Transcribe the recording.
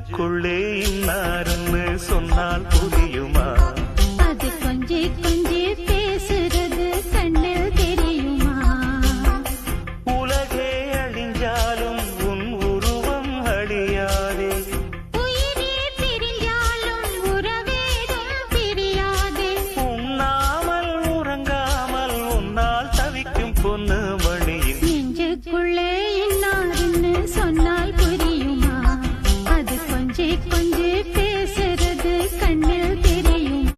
மனதுக்குள்ளே இன்னாருன்னு சொன்னால் புரியுமா? அது கொஞ்சே கொஞ்சே பேசுறது கண்ணில் தெரியுமா? உலகே அழிஞ்சாலும் உன் உருவம் அழியாதே. உயிரே பிரியாலும் உறவேதும் பிரியாதே. உண்ணாமல் உறங்காமல் உன்னால் தவிக்கும் பொண்ணு